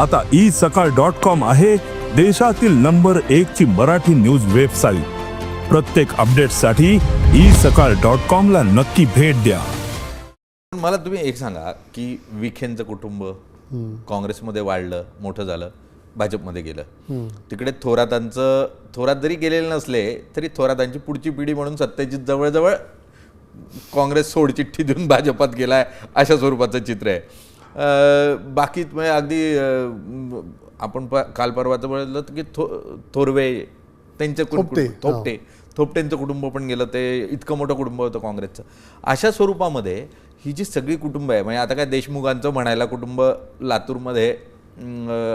आता ई सकाळ dot com आहे देशातील नंबर एक ची मराठी न्यूज वेबसाईट. प्रत्येक अपडेटसाठी ई सकाळ डॉट कॉम ला नक्की भेट द्या. मला तुम्ही एक सांगा की विखेंचं कुटुंब काँग्रेसमध्ये वाढलं मोठं झालं भाजपमध्ये गेलं. तिकडे थोरातांचं थोरात जरी गेलेले नसले तरी थोरातांची पुढची पिढी म्हणून सत्तेची जवळजवळ काँग्रेस सोडचिठ्ठी देऊन भाजपात गेलाय अशा स्वरूपाचं चित्र आहे. बाकी म्हणजे अगदी आपण प- काल परवाचं बोललं की थो थोरवे त्यांचं कुण- थोपटे, थोपटे. थोपटेंचं कुटुंब पण गेलं ते इतकं मोठं कुटुंब होतं काँग्रेसचं. अशा स्वरूपामध्ये ही जी सगळी कुटुंब आहे म्हणजे आता काय देशमुखांचं म्हणायला कुटुंब लातूरमध्ये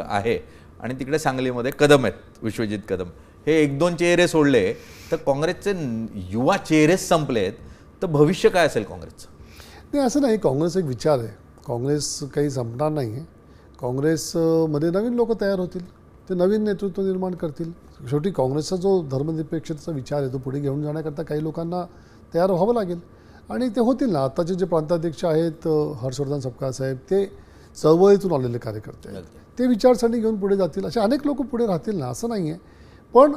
आहे. आणि तिकडे सांगलीमध्ये कदम आहेत विश्वजित कदम. हे एक दोन चेहरे सोडले तर काँग्रेसचे युवा चेहरेच संपलेत तर भविष्य काय असेल काँग्रेसचं? नाही असं नाही काँग्रेस एक विचार आहे. काँग्रेस काही संपणार नाही आहे काँग्रेसमध्ये नवीन लोक तयार होतील ते नवीन नेतृत्व निर्माण करतील. शेवटी काँग्रेसचा जो धर्मनिरपेक्षतेचा विचार आहे तो पुढे घेऊन जाण्याकरता काही लोकांना तयार व्हावं लागेल. आणि ते होतील ना. आताचे जे प्रांताध्यक्ष आहेत हर्षवर्धन सपकाळ साहेब ते चळवळीतून आलेले कार्यकर्ते आहेत. ते विचारसरणी घेऊन पुढे जातील. असे अनेक लोक पुढे राहतील ना असं नाही आहे पण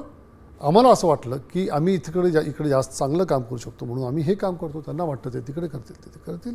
आम्हाला असं वाटलं की आम्ही तिकडे जा इकडे जास्त चांगलं काम करू शकतो म्हणून आम्ही हे काम करतो त्यांना वाटतं ते तिकडे करतील ते करतील.